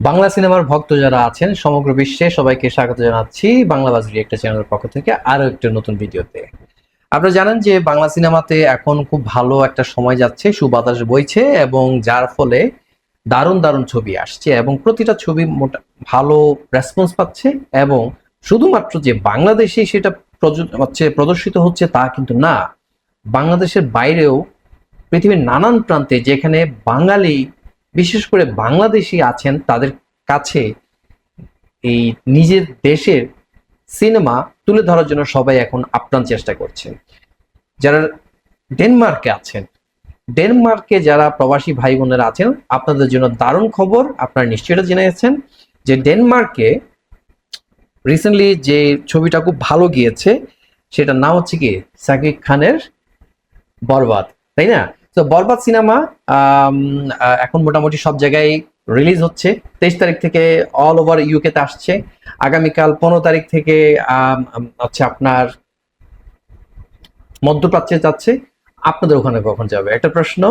বাংলা সিনেমার ভক্ত যারা আছেন, সমগ্র বিশ্বে সবাইকে স্বাগত জানাচ্ছি বাংলাবাজ একটা চ্যানেলের পক্ষ থেকে আরও একটা নতুন ভিডিওতে। আপনারা জানেন যে বাংলা সিনেমাতে এখন খুব ভালো একটা সময় যাচ্ছে, সুবাতাস বইছে এবং যার ফলে দারুণ দারুণ ছবি আসছে এবং প্রতিটা ছবি মোটা ভালো রেসপন্স পাচ্ছে এবং শুধুমাত্র যে বাংলাদেশে সেটা হচ্ছে প্রদর্শিত হচ্ছে তা কিন্তু না। বাংলাদেশের বাইরেও পৃথিবীর নানান প্রান্তে যেখানে বাঙালি বিশেষ করে বাংলাদেশি আছেন, তাদের কাছে এই নিজের দেশের সিনেমা তুলে ধরার জন্য সবাই এখন আপ্রাণ চেষ্টা করছেন। যারা ডেনমার্কে আছেন, ডেনমার্কে যারা প্রবাসী ভাই বোনেরা আছেন, আপনাদের জন্য দারুণ খবর, আপনারা নিশ্চয়ই এটা জেনেছেন যে ডেনমার্কে রিসেন্টলি যে ছবিটা খুব ভালো গিয়েছে, সেটার নাম হচ্ছে কি? সাকিব খানের বরবাদ, তাই না? তো বরবাদ সিনেমা এখন মোটামুটি সব জায়গায় রিলিজ হচ্ছে। তেইশ তারিখ থেকে অল ওভার ইউকে তে আসছে। আগামীকাল পনেরো তারিখ থেকে হচ্ছে আপনার মধ্যপ্রাচ্যে যাচ্ছে। আপনাদের ওখানে কখন যাবে? একটা প্রশ্ন।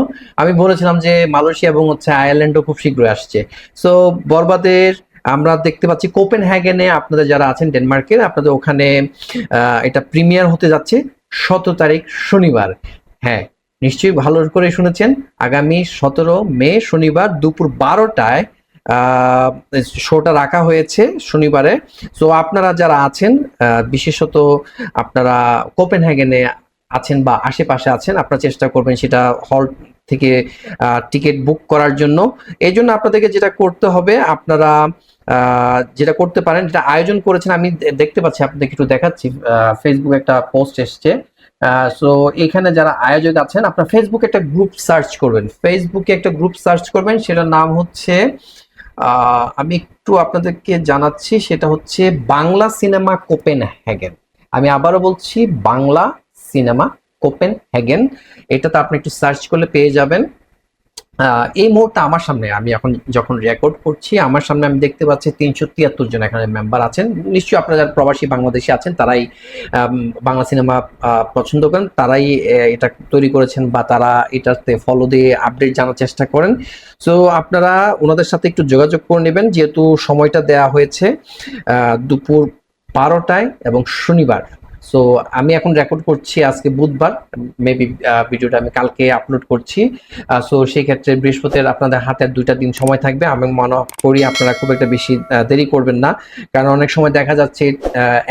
আমি বলেছিলাম যে মালয়েশিয়া এবং হচ্ছে আয়ারল্যান্ডও খুব শীঘ্রই আসছে। সো বরবাদের আমরা দেখতে পাচ্ছি কোপেন হ্যাগেনে আপনাদের যারা আছেন ডেনমার্কের, আপনাদের ওখানে এটা প্রিমিয়ার হতে যাচ্ছে সতেরো তারিখ শনিবার। হ্যাঁ নিশ্চয়ই ভালো করে শুনেছেন। আগামী সতেরো মে, শনিবার দুপুর বারোটায় শোটা রাখা হয়েছে শনিবারে। সো আপনারা যারা আছেন বিশেষত আপনারা কোপেনহেগেনে আছেন বা আশেপাশে আছেন, আপনারা চেষ্টা করবেন সেটা হল থেকে টিকিট বুক করার জন্য। এই জন্য আপনাদেরকে যেটা করতে হবে, আপনারা যেটা করতে পারেন, যেটা আয়োজন করেছেন, আমি দেখতে পাচ্ছি, আপনাদেরকে একটু দেখাচ্ছি ফেসবুক একটা পোস্ট এসছে। সো এখানে যারা আয়োজক আছেন, আপনার ফেসবুকে একটা গ্রুপ সার্চ করবেন। ফেসবুকে একটা গ্রুপ সার্চ করবেন, সেটার নাম হচ্ছে আমি একটু আপনাদেরকে জানাচ্ছি, সেটা হচ্ছে বাংলা সিনেমা কোপেন হ্যাগেন আমি আবারও বলছি, বাংলা সিনেমা কোপেন হ্যাগেন এটাতে আপনি একটু সার্চ করলে পেয়ে যাবেন। এই মুহূর্তে আমার সামনে আমি এখন যখন রেকর্ড করছি, আমার সামনে আমি দেখতে পাচ্ছি তিনশো তিয়াত্তর জন এখানে মেম্বার আছেন। নিশ্চয়ই আপনারা যারা প্রবাসী বাংলাদেশি আছেন, তারাই বাংলা সিনেমা পছন্দ করেন, তারাই এটা তৈরি করেছেন বা তারা এটাতে ফলো দিয়ে আপডেট জানার চেষ্টা করেন। সো আপনারা ওনাদের সাথে একটু যোগাযোগ করে নেবেন, যেহেতু সময়টা দেয়া হয়েছে দুপুর বারোটায় এবং শনিবার। সো আমি এখন রেকর্ড করছি আজকে বুধবার মেবি ভিডিওটা আমি কালকে আপলোড করছি। সো সেই ক্ষেত্রে বৃহস্পতিবার আপনাদের হাতে দুইটা দিন সময় থাকবে। আমি মনে করি আপনারা খুব একটা বেশি দেরি করবেন না। কারণ অনেক সময় দেখা যাচ্ছে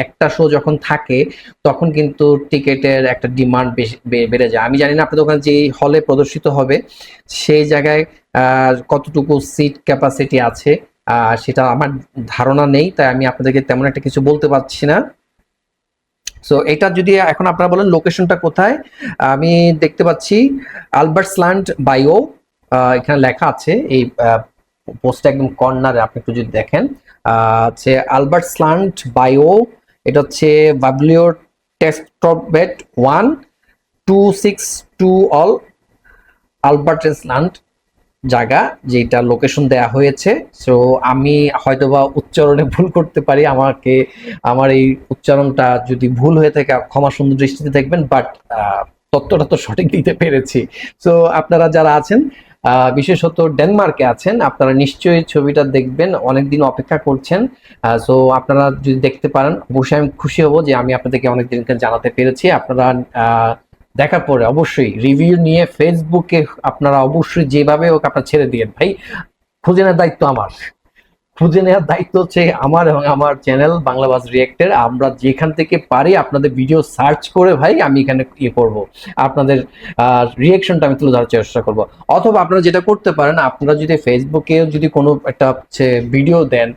একটা শো যখন থাকে, তখন কিন্তু টিকেটের একটা ডিমান্ড বেড়ে যায়। আমি জানি না আপনাদের ওখানে যে হলে প্রদর্শিত হবে, সেই জায়গায় কতটুকু সিট ক্যাপাসিটি আছে সেটা আমার ধারণা নেই। তাই আমি আপনাদেরকে তেমন একটা কিছু বলতে পারছি না। সো এটা যদি এখন আপনারা বলেন লোকেশনটা কোথায় আমি দেখতে পাচ্ছি আলবার্ট স্ল্যান্ড বায়ো এখানে লেখা আছে এই পোস্টটা একদম কর্নারে আপনি একটু যদি দেখেন আহ, হচ্ছে আলবার্ট স্ল্যান্ড বায়ো এটা হচ্ছে বাবলিও testbed one two six two all Albert স্ল্যান্ড জায়গা যেটা লোকেশন দেয়া হয়েছে। সো আমি হয়তোবা উচ্চারণে ভুল করতে পারি, আমাকে, আমার এই উচ্চারণটা যদি ভুল হয়ে থাকে, ক্ষমা সুন্দর দৃষ্টিতে দেখবেন বাট তত্ত্বটা তো সঠিক দিতে পেরেছি। সো আপনারা যারা আছেন বিশেষত ডেনমার্কে আছেন, আপনারা নিশ্চয়ই ছবিটা দেখবেন, অনেকদিন অপেক্ষা করছেন। সো আপনারা যদি দেখতে পারেন, অবশ্যই আমি খুশি হব যে আমি আপনাদেরকে অনেকদিনকে জানাতে পেরেছি। আপনারা দেখার পরে অবশ্যই রিভিউ নিয়ে ফেসবুকে আপনারা অবশ্যই যেভাবে হোক আপনারা ছেড়ে দিয়ে ভাই খুঁজে নেওয়ার দায়িত্ব আমার। খুঁজে নেওয়ার দায়িত্ব হচ্ছে আমার এবং আমার চ্যানেল বাংলা বাস রিয়েক্টের আমরা যেখান থেকে পারি আপনাদের ভিডিও সার্চ করে ভাই আমি এখানে ইয়ে করব। আপনাদের রিয়েকশনটা আমি তুলে ধরার চেষ্টা করব। অথবা আপনারা যেটা করতে পারেন আপনারা যদি ফেসবুকে যদি কোনো একটা হচ্ছে ভিডিও দেন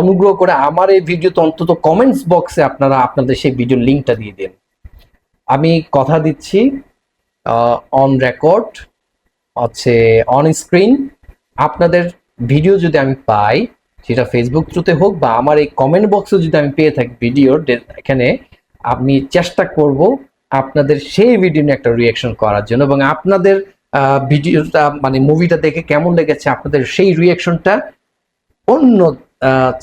অনুগ্রহ করে আমার এই ভিডিওতে অন্তত কমেন্টস বক্সে আপনারা আপনাদের সেই ভিডিও লিঙ্কটা দিয়ে দিন। আমি কথা দিচ্ছি অন রেকর্ড হচ্ছে অন স্ক্রিন আপনাদের ভিডিও যদি আমি পাই, সেটা ফেসবুক থ্রুতে হোক বা আমার এই কমেন্ট বক্সে যদি আমি পেয়ে থাকি ভিডিওর এখানে আমি চেষ্টা করব আপনাদের সেই ভিডিও নিয়ে একটা রিয়াকশন করার জন্য এবং আপনাদের ভিডিওটা মানে মুভিটা দেখে কেমন লেগেছে, আপনাদের সেই রিয়াকশনটা অন্য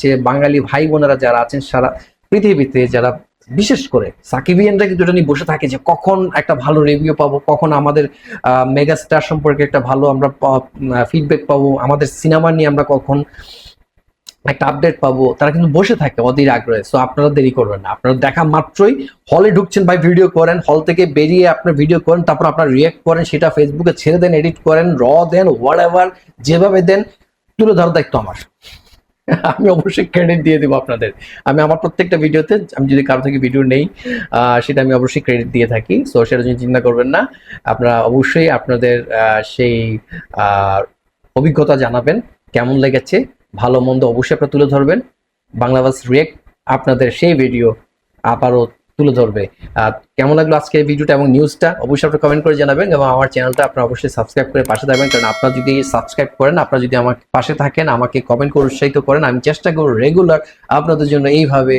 যে বাঙালি ভাই বোনেরা যারা আছেন, সারা পৃথিবীতে যারা বিশেষ করে সাকিবিয়ানরা কিন্তু এটা নিয়ে বসে থাকে যে কখন একটা ভালো রিভিউ পাবো, কখন আমাদের মেগা স্টার সম্পর্কে একটা ভালো আমরা ফিডব্যাক পাবো, আমাদের সিনেমা নিয়ে আমরা কখন একটা আপডেট পাবো, তারা কিন্তু বসে থাকে অধীর আগ্রহে। সো আপনারা দেরি করবেন না। আপনারা দেখা মাত্রই হলে ঢুকছেন ভাই ভিডিও করেন হল থেকে বেরিয়ে আপনার ভিডিও করেন, তারপর আপনার রিয়েক্ট করেন, সেটা ফেসবুকে ছেড়ে দেন এডিট করেন র দেন হোয়াট যেভাবে দেন, তুলে ধরার দায়িত্ব আমার। আমি অবশ্যই ক্রেডিট দিয়ে দেবো আপনাদের। আমি আমার প্রত্যেকটা ভিডিওতে আমি যদি কারও থেকে ভিডিও নেই সেটা আমি অবশ্যই ক্রেডিট দিয়ে থাকি। সো সেটা যদি চিন্তা করবেন না। আপনারা অবশ্যই আপনাদের সেই অভিজ্ঞতা জানাবেন, কেমন লেগেছে, ভালো, মন্দ অবশ্যই আপনারা তুলে ধরবেন। বাংলাভাস রিয়েক্ট আপনাদের সেই ভিডিও আবারও তুলে ধরবে। আর কেমন লাগল আজকের ভিডিওটা এবং নিউজটা অবশ্যই আপনারা কমেন্ট করে জানাবেন এবং আমার চ্যানেলটা আপনারা অবশ্যই সাবস্ক্রাইব করে পাশে থাকবেন। কারণ আপনারা যদি সাবস্ক্রাইব করেন, আপনারা যদি আমার পাশে থাকেন, আমাকে কমেন্ট করে উৎসাহিত করেন, আমি চেষ্টা করব রেগুলার আপনাদের জন্য এইভাবে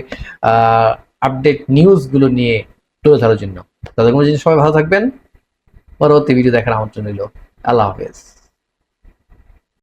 আপডেট নিউজগুলো নিয়ে তুলে ধরার জন্য। তাদের কোনো জিনিস সবাই ভালো থাকবেন। পরবর্তী ভিডিও দেখার আমন্ত্রণ রইল। আল্লাহ হাফেজ।